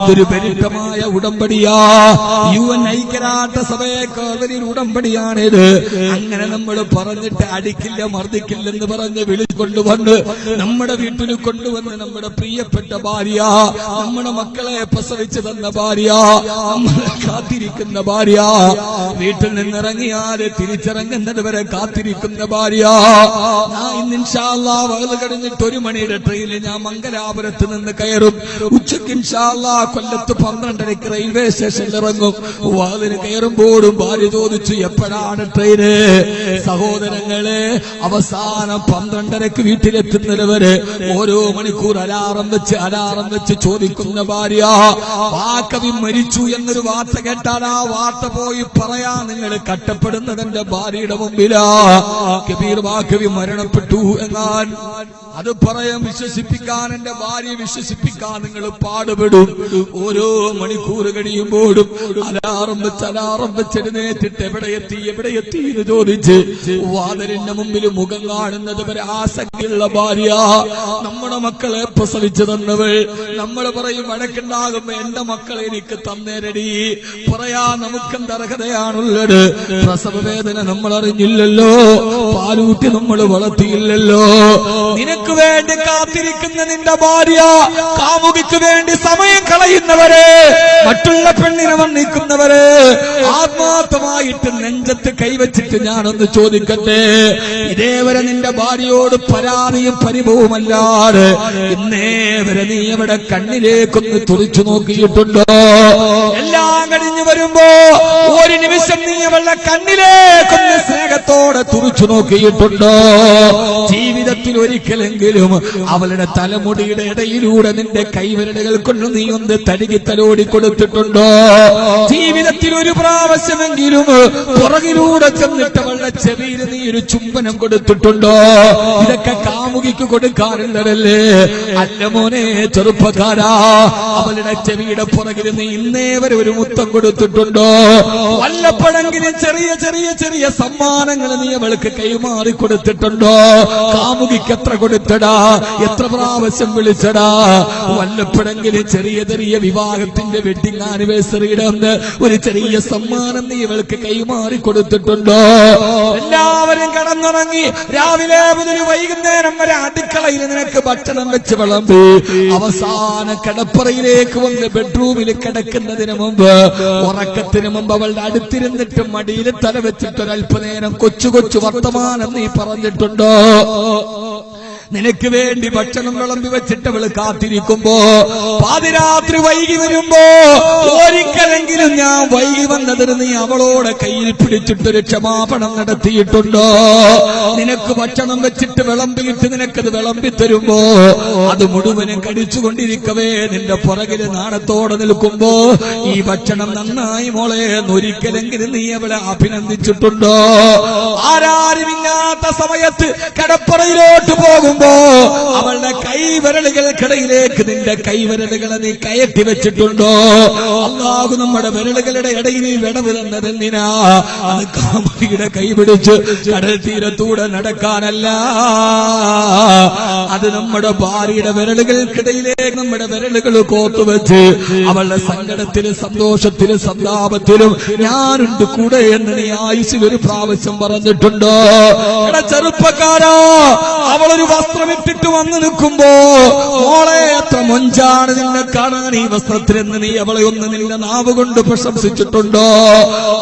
ഇതൊരു പരിമിതമായ ഉടമ്പടിയാ. U N ഐക്യരാഷ്ട്ര സഭയെക്കാരിൽ ഉടമ്പടിയാണിത്. അങ്ങനെ നമ്മൾ പറഞ്ഞിട്ട് അടിക്കില്ല മർദ്ദിക്കില്ലെന്ന് പറഞ്ഞ് വിളിക്കൊണ്ടുവന്ന് നമ്മുടെ വീട്ടിൽ കൊണ്ടുവന്ന് നമ്മുടെ പ്രിയപ്പെട്ട ഭാര്യ നമ്മുടെ മക്കളെ പ്രസവിച്ചു തന്ന ഭാര്യ നമ്മളെ കാത്തിരിക്കുന്ന ഭാര്യ വീട്ടിൽ നിന്നിറങ്ങിയാൽ തിരിച്ചിറങ്ങുന്നത് വരെ കാത്തിരിക്കുന്ന ഭാര്യ. ഞാൻ ഇന്ന് ഇൻഷാല്ലാ വകത് കഴിഞ്ഞിട്ട് ഒരു മണിയുടെ ട്രെയിനിൽ ഞാൻ മംഗലാപുരത്ത് നിന്ന് കയറും. ഉച്ചയ്ക്ക് ഇൻഷാല്ലാ കൊല്ലത്ത് പന്ത്രണ്ടരയ്ക്ക് റെയിൽവേ സ്റ്റേഷനിൽ ഇറങ്ങും. വാതിന് കയറുമ്പോഴും ഭാര്യ ചോദിച്ചു എപ്പോഴാണ് ട്രെയിന്? സഹോദരങ്ങളെ അവസാനം പന്ത്രണ്ടരക്ക് വീട്ടിലെത്തുന്നത് വരെ ഓരോ മണിക്കൂർ അലാറം വെച്ച് അലാറം വെച്ച് ചോദിക്കുന്ന ഭാര്യ വാക്കവി മരിച്ചു എന്നൊരു വാർത്ത കേട്ടാൽ ആ വാർത്ത പോയി പറയാ. നിങ്ങൾ കട്ടപ്പെടുന്നത് എന്റെ ഭാര്യയുടെ മുമ്പിലാ. കബീർ വാക്കവി മരണപ്പെട്ടു എന്നാൽ അത് പറയാൻ വിശ്വസിപ്പിക്കാൻ എന്റെ ഭാര്യ വിശ്വസിപ്പിക്കാൻ നിങ്ങൾ പാടുപെടും. ഓരോ മണിക്കൂർ കഴിയുമ്പോഴും അലാറം വെച്ച് അലാറം വെച്ചെഴുന്നേറ്റിട്ട് എവിടെ എത്തി എവിടെ എത്തി എന്ന് ചോദിച്ച് വാതിലിന്റെ മുമ്പിൽ മുഖം കാണുന്നത് വരെ ആസക്തിയുള്ള ഭാര്യ. നമ്മുടെ മക്കളെ പ്രസവിച്ചു തന്നവൾ. നമ്മൾ പറയും വഴക്കുണ്ടാകുമ്പോ എന്റെ മക്കളെ എനിക്ക് തന്നേരടി. പറയാ നമുക്കെന്ത് അർഹതയാണുള്ളത്? പ്രസവ വേദന നമ്മൾ അറിഞ്ഞില്ലല്ലോ. പാലൂട്ടി നമ്മൾ വളർത്തിയില്ലല്ലോ. നിനക്ക് വേണ്ടി കാത്തിരിക്കുന്ന നിന്റെ ഭാര്യ കാമുകിക്ക് വേണ്ടി സമയം കളയുന്നവരെ മറ്റുള്ള പെണ്ണിനെ വന്നിക്കുന്നവരെ ആത്മാർത്ഥമായിട്ട് നെഞ്ചത്ത് കൈവച്ചിട്ട് ഞാനൊന്ന് ചോദിക്കട്ടെ? ഇതേവരെ നിന്റെ ഭാര്യയോട് പരാതിയും പരിഭവമല്ലാതെ ഇന്നേ വരെ നീ അവിടെ കണ്ണിലേക്കൊന്ന് തുറിച്ചു നോക്കിയിട്ടുണ്ടോ? എല്ലാം കഴിഞ്ഞു വരുമ്പോ ഒരു നിമിഷം നീ അവളുടെ കണ്ണിലേക്കൊന്ന് സ്നേഹത്തോടെ തുറിച്ചു നോക്കിയിട്ടുണ്ടോ? ജീവിതത്തിൽ ഒരിക്കലെങ്കിലും അവളുടെ തലമുടിയുടെ ഇടയിലൂടെ നിന്റെ കൈവിരലുകൾ കൊണ്ട് നീ ഒന്ന് തഴുകി തലോടി കൊടുത്തിട്ടുണ്ടോ? ജീവിതത്തിൽ ഒരു പ്രാവശ്യമെങ്കിലും പുറകിലൂടെ ചെന്നിട്ട് അവളുടെ ചെവിയിൽ നീ ഒരു ചുംബനം കൊടുത്തിട്ടുണ്ടോ? ഇതൊക്കെ കാമുകിക്ക് കൊടുക്കാറുള്ളതല്ലേ അല്ല മോനെ ചെറുപ്പക്കാരാ. അവളുടെ ചെവിയുടെ പുറകിൽ നീ ഇന്നേ വരെ ഒരു മുത്തം കൊടുത്തിട്ടുണ്ടോ? വല്ലപ്പോഴെങ്കിലും ചെറിയ ചെറിയ ചെറിയ സമ്മാനങ്ങൾ നീ അവൾക്ക് കൈമാറി കൊടുത്തിട്ടുണ്ടോ? കാമുകിക്ക് എത്ര കൊടുത്തടാ? എത്ര പ്രാവശ്യം വിളിച്ചടാ? വല്ലപ്പോഴെങ്കിലും ചെറിയ ചെറിയ വിവാഹത്തിന്റെ വെഡിങ് ആനിവേഴ്സറിയുടെ അന്ന് ഒരു ചെറിയ സമ്മാനം നീ ഇവൾക്ക് കൈമാറി കൊടുത്തിട്ടുണ്ടോ? എല്ലാവരും കടന്നുറങ്ങി. രാവിലെ മുതൽ വൈകുന്നേരം വരെ അടുക്കളയിൽ നിനക്ക് ഭക്ഷണം വെച്ച് വിളമ്പി. അവസാന കിടപ്പറയിലേക്ക് വന്ന് ബെഡ്റൂമിൽ കിടക്കുന്നതിന് മുമ്പ് ഉറക്കത്തിന് മുമ്പ് അവളുടെ അടുത്തിരുന്നിട്ട് മടിയിൽ തല വെച്ചിട്ട് ഒരല്പനേരം കൊച്ചു കൊച്ചു വർത്തമാനം നീ പറഞ്ഞിട്ടുണ്ടോ? 啊。നിനക്ക് വേണ്ടി ഭക്ഷണം വിളമ്പി വെച്ചിട്ട് അവൾ കാത്തിരിക്കുമ്പോ പാതിരാത്രി വൈകി വരുമ്പോ ഒരിക്കലെങ്കിലും ഞാൻ വൈകി വന്നതിന് നീ അവളോടെ കയ്യിൽ പിടിച്ചിട്ടൊരു ക്ഷമാപണം നടത്തിയിട്ടുണ്ടോ? നിനക്ക് ഭക്ഷണം വെച്ചിട്ട് വിളമ്പിയിട്ട് നിനക്കത് വിളമ്പി തരുമ്പോ അത് മുഴുവനും കടിച്ചുകൊണ്ടിരിക്കവേ. നിന്റെ പുറകിൽ നാണത്തോടെ നിൽക്കുമ്പോ ഈ ഭക്ഷണം നന്നായി മോളെ എന്നൊരിക്കലെങ്കിലും നീ അവളെ അഭിനന്ദിച്ചിട്ടുണ്ടോ? ആരാരുമില്ലാത്ത സമയത്ത് കടപ്പുറയിലോട്ട് പോകുമ്പോ അവളുടെ കൈവിരലുകൾക്കിടയിലേക്ക് നിന്റെ കൈവിരലുകളെ നീ കയറ്റി വെച്ചിട്ടുണ്ടോ? അള്ളാഹു നമ്മുടെ വിരലുകളുടെ ഇടയിൽ നീ വിടവ് തന്നതെന്തിനാ അത് കാമുകിയുടെ കൈപിടിച്ച് കടൽ തീരത്തൂടെ നടക്കാനല്ല. അത് നമ്മുടെ ഭാര്യയുടെ വിരലുകൾക്കിടയിലേക്ക് നമ്മുടെ വിരലുകൾ കോത്തുവെച്ച് അവളുടെ സങ്കടത്തിലും സന്തോഷത്തിലും സന്താപത്തിലും ഞാനുണ്ട് കൂടെ എന്ന് നീ ആയുസിൽ ഒരു പ്രാവശ്യം പറഞ്ഞിട്ടുണ്ടോ? ചെറുപ്പക്കാരോ അവളൊരു അവളൊരു വസ്ത്രമിട്ടിട്ട് വന്നു നിൽക്കുമ്പോ മോളെ എത്ര മൊഞ്ചാണ് നിന്നെ കാണാൻ ഈ വസ്ത്രത്തിലെന്ന് നീ അവളെ ഒന്ന് നിന്റെ നാവ് കൊണ്ട് പ്രശംസിച്ചിട്ടുണ്ടോ?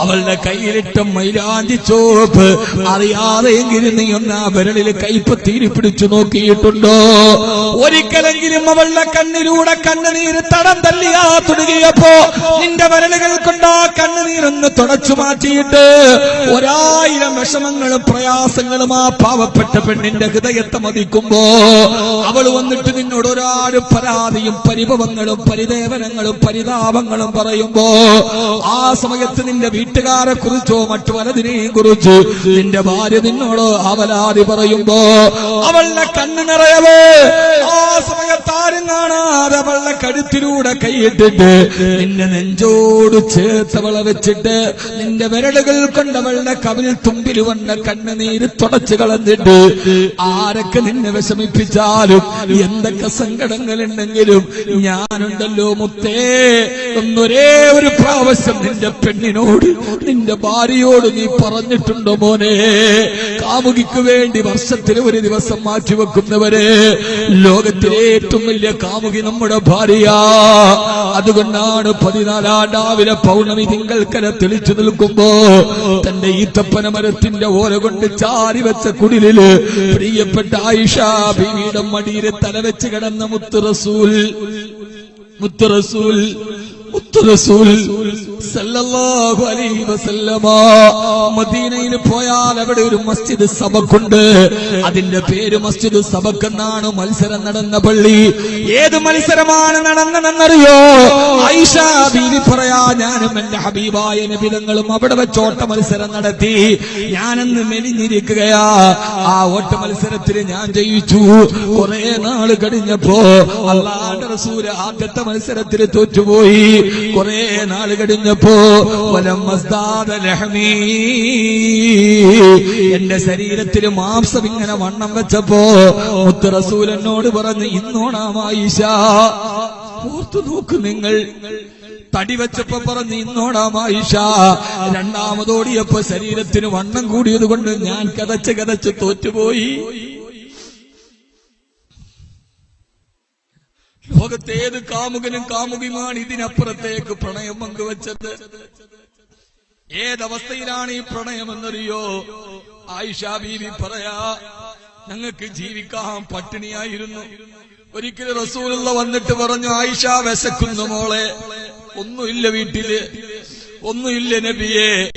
അവളുടെ കയ്യിലിട്ട മൈലാഞ്ചി ചോപ്പ് അറിയാതെയെങ്കിലും നീ ഒന്ന് ആ വിരലിൽ കൈപ്പത്തിരി പിടിച്ചു നോക്കിയിട്ടുണ്ടോ? ഒരിക്കലെങ്കിലും അവളുടെ കണ്ണിലൂടെ കണ്ണുനീര് തടം തല്ലിയാ തുടങ്ങിയപ്പോ നിന്റെ വിരലുകൾ കൊണ്ട് ആ കണ്ണുനീരൊന്ന് തുടച്ചു മാറ്റിയിട്ട് ഒരായിരം വിഷമങ്ങളും പ്രയാസങ്ങളും ആ പാവപ്പെട്ട പെണ്ണിന്റെ ഹൃദയത്തെ മതിക്കുമ്പോ അവൾ വന്നിട്ട് നിന്നോട് ഒരാട് പരാതിയും പരിഭവങ്ങളും പരിദേവനങ്ങളും പരിതാപങ്ങളും പറയുമ്പോ ആ സമയത്ത് നിന്റെ വീട്ടുകാരെ കുറിച്ചോ മറ്റു പലതിനെയും കുറിച്ച് നിന്റെ ഭാര്യ നിന്നോട് അവലാതി പറയുമ്പോ അവളുടെ കണ്ണു നിറയവേ. ആ സമയത്ത് ആരും കാണാതെ അവളുടെ കഴുത്തിലൂടെ കൈയിട്ടിട്ട് നിന്റെ നെഞ്ചോട് ചേർത്തവളെ വെച്ചിട്ട് നിന്റെ വിരലുകൾ കൊണ്ടവളുടെ കവിൽ തുമ്പിൽ വന്ന കണ്ണുനീര് തുടച്ചു കളഞ്ഞിട്ട് ആരൊക്കെ നിന്നെ വിഷമിപ്പിച്ചാലും എന്തൊക്കെ സങ്കടങ്ങളുണ്ടെങ്കിലും ഞാനുണ്ടല്ലോ മുത്തേ. ഒന്നൊരേ ഒരു പ്രാവശ്യം നിന്റെ പെണ്ണിനോട് നിന്റെ ഭാര്യയോട് നീ പറഞ്ഞിട്ടുണ്ടോ മോനെ? കാമുകിക്ക് വേണ്ടി വർഷത്തിൽ ഒരു ദിവസം മാറ്റിവെക്കുന്നവരെ ലോകത്തിലെ ഏറ്റവും വലിയ കാമുകി നമ്മുടെ ഭാര്യ അതുകൊണ്ടാണ് പതിനാലാം രാവിലെ പൗർണമി തിങ്കൽക്കര തെളിച്ചു നിൽക്കുമ്പോ തന്റെ ഈത്തപ്പന മരത്തിന്റെ ഓല കൊണ്ട് ചാരി വെച്ച കുടിലിൽ പ്രിയപ്പെട്ട ആയിഷ ബീവിയുടെ മടിയിലെ തലവെച്ച് കിടന്ന മുത്തുറസൂൽ. മുത്തുറസൂൽ. മുത്ത് റസൂൽ മുത്ത് റസൂൽ സല്ലല്ലാഹു അലൈഹി വസല്ലമ. മദീനയിൽ പോയാൽ അവിടെ ഒരു മസ്ജിദ് സബക്കുണ്ട്. അതിന്റെ പേര് മസ്ജിദ് സബക്ക് മത്സരം നടന്ന പള്ളി. ഏത് മത്സരമാണ് നടന്നതെന്നറിയോ? ഐഷ ബീവി പറയാ ഞാനും എന്റെ ഹബീബായ നബിതങ്ങളും അവിടെ വെച്ച് ഓട്ട മത്സരം നടത്തി. ഞാനെന്ന് മെലിഞ്ഞിരിക്കുകയാ. ആ ഓട്ട മത്സരത്തിൽ ഞാൻ ജയിച്ചു. കുറെ നാൾ കഴിഞ്ഞപ്പോ അള്ളാന്റെ റസൂൽ ആദ്യത്തെ മത്സരത്തിൽ തോറ്റുപോയി. കുറെ നാൾ കഴിഞ്ഞപ്പോ. എന്റെ ശരീരത്തിൽ മാംസം ഇങ്ങനെ വണ്ണം വെച്ചപ്പോ മുത്ത് റസൂൽ എന്നോട് പറഞ്ഞു ഇന്നോണാമായിഷ ഓർത്തു നോക്ക് നിങ്ങൾ. തടി വെച്ചപ്പോ പറഞ്ഞു ഇന്നോടാമായിഷ രണ്ടാമതോടിയപ്പോ ശരീരത്തിന് വണ്ണം കൂടിയത് കൊണ്ട് ഞാൻ കതച്ച് കതച്ച് തോറ്റുപോയി. ലോകത്തെ ഏത് കാമുകനും കാമുകിയുമാണ് ഇതിനപ്പുറത്തേക്ക് പ്രണയം പങ്കുവച്ചത്? ഏതവസ്ഥയിലാണ് ഈ പ്രണയം എന്നറിയോ ആയിഷ ബീവി പറയാ ഞങ്ങൾക്ക് ജീവിക്കാൻ പട്ടിണിയായിരുന്നു. ഒരിക്കലും റസൂലുള്ള വന്നിട്ട് പറഞ്ഞു ആയിഷ വിശക്കുന്നു മോളെ. ഒന്നുമില്ല വീട്ടിൽ. ഒന്നുമില്ല നബിയെ.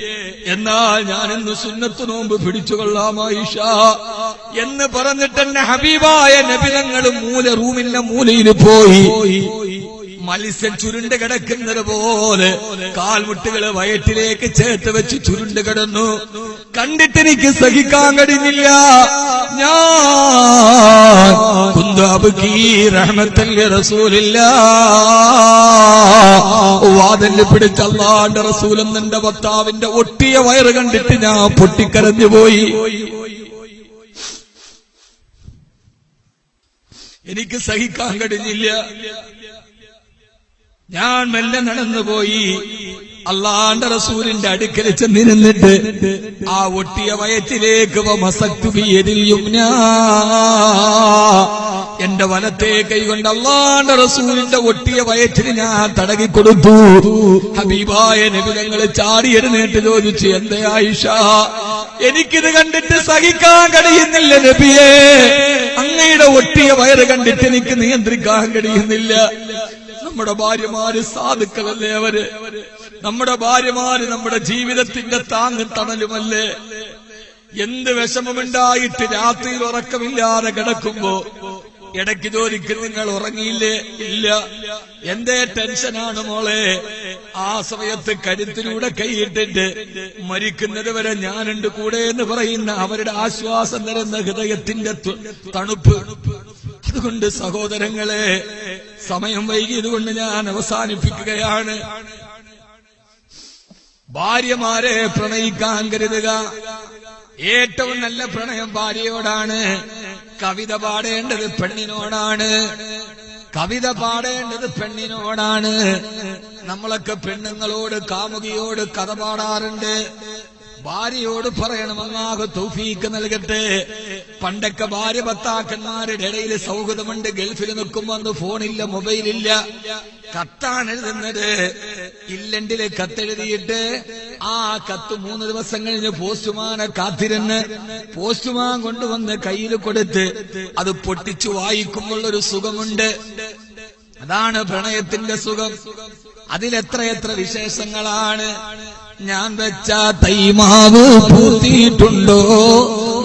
എന്നാൽ ഞാൻ ഇന്ന് സുന്നത്ത് നോമ്പ് പിടിച്ചുകൊള്ളാം ആയിഷ. എന്ന് പറഞ്ഞിട്ട് എന്നെ ഹബീബായ നബിതങ്ങൾ മൂല റൂമിന്റെ മൂലയിൽ പോയി. മത്സ്യം ചുരുണ്ട് കിടക്കുന്നത് പോലെ കാൽമുട്ടുകൾ വയറ്റിലേക്ക് ചേർത്ത് വെച്ച് ചുരുണ്ട് കിടന്നു. കണ്ടിട്ട് എനിക്ക് സഹിക്കാൻ കഴിഞ്ഞില്ല. ഞാൻ വാതൽ പിടിച്ച റസൂലും നിന്റെ ഭർത്താവിന്റെ ഒട്ടിയ വയറ് കണ്ടിട്ട് ഞാൻ പൊട്ടിക്കരഞ്ഞു പോയി. എനിക്ക് സഹിക്കാൻ കഴിഞ്ഞില്ല. ഞാൻ മെല്ലെ നടന്നുപോയി. അള്ളാന്റെ റസൂലിന്റെ അടുക്കൽ ചെന്നിരുന്നിട്ട് ആ ഒട്ടിയ വയറ്റിലേക്ക് എന്റെ വലത്തെ കൈകൊണ്ട് അള്ളാന്റെ റസൂലിന്റെ ഒട്ടിയ വയറ്റിൽ ഞാൻ തടകി കൊടുത്തു. ഹബീബായ നബിതങ്ങൾ ചാടി എഴുന്നേറ്റ് ചോദിച്ചു എന്തേ ആയിഷ? എനിക്കിത് കണ്ടിട്ട് സഹിക്കാൻ കഴിയുന്നില്ല നബിയെ. അങ്ങയുടെ ഒട്ടിയ വയറ് കണ്ടിട്ട് എനിക്ക് നിയന്ത്രിക്കാൻ കഴിയുന്നില്ല. നമ്മുടെ ഭാര്യമാര് സാധുക്കളല്ലേ അവർ? നമ്മുടെ ഭാര്യമാര് നമ്മുടെ ജീവിതത്തിന്റെ താങ്ങ് തണലുമല്ലേ? എന്ത് വിഷമമുണ്ടായിട്ട് രാത്രിയിൽ ഉറക്കമില്ലാതെ കിടക്കുമ്പോ ഇടയ്ക്ക് ജോലിക്ക് നിങ്ങൾ ഉറങ്ങിയില്ലേ? ഇല്ല. എന്തേ ടെൻഷനാണ് മോളെ? ആ സമയത്ത് കരുത്തിലൂടെ കൈയിട്ടിട്ട് മരിക്കുന്നത് വരെ ഞാനുണ്ട് കൂടെ എന്ന് പറയുന്ന അവരുടെ ആശ്വാസം തരുന്ന ഹൃദയത്തിന്റെ തണുപ്പ്. അതുകൊണ്ട് സഹോദരങ്ങളെ സമയം വൈകിയത് കൊണ്ട് ഞാൻ അവസാനിപ്പിക്കുകയാണ്. ഭാര്യമാരെ പ്രണയിക്കാൻ കരുതുക. ഏറ്റവും നല്ല പ്രണയം ഭാര്യയോടാണ്. കവിത പാടേണ്ടത് പെണ്ണിനോടാണ്. കവിത പാടേണ്ടത് പെണ്ണിനോടാണ്. നമ്മളൊക്കെ പെണ്ണുങ്ങളോട് കാമുകിയോട് കഥ പാടാറുണ്ട്. ഭാര്യയോട് പറയണം അല്ലാഹു തൗഫീക്ക് നൽകട്ടെ. പണ്ടൊക്കെ ഭാര്യ ഭർത്താക്കന്മാരുടെ ഇടയിൽ സൗഹൃദമുണ്ട്. ഗൾഫിൽ നിൽക്കുമ്പോ അന്ന് ഫോണില്ല മൊബൈലില്ല. കത്താണ് എഴുതുന്നത് ഇല്ലണ്ടിൽ കത്തെഴുതിയിട്ട് ആ കത്ത് മൂന്ന് ദിവസം കഴിഞ്ഞ് പോസ്റ്റ്മാനെ കാത്തിരുന്ന് പോസ്റ്റ്മാൻ കൊണ്ടുവന്ന് കയ്യിൽ കൊടുത്ത് അത് പൊട്ടിച്ചു വായിക്കുമ്പോൾ ഒരു സുഖമുണ്ട്. അതാണ് പ്രണയത്തിന്റെ സുഖം. അതിലെത്രയെത്ര വിശേഷങ്ങളാണ്. ഞാൻ വെച്ച തൈമാവ് പൂത്തിയിട്ടുണ്ടോ?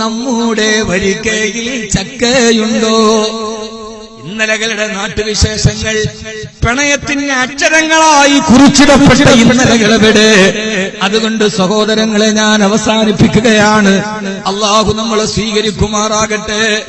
നമ്മുടെ വരിക്കയിൽ ചക്കയുണ്ടോ? ഇന്നലകളുടെ നാട്ടുവിശേഷങ്ങൾ പ്രണയത്തിന്റെ അക്ഷരങ്ങളായി കുറിച്ചിടപ്പെട്ട ഇന്നലകളവിടെ അതുകൊണ്ട് സഹോദരങ്ങളെ ഞാൻ അവസാനിപ്പിക്കുകയാണ്. അള്ളാഹു നമ്മളെ സ്വീകരിക്കുമാറാകട്ടെ.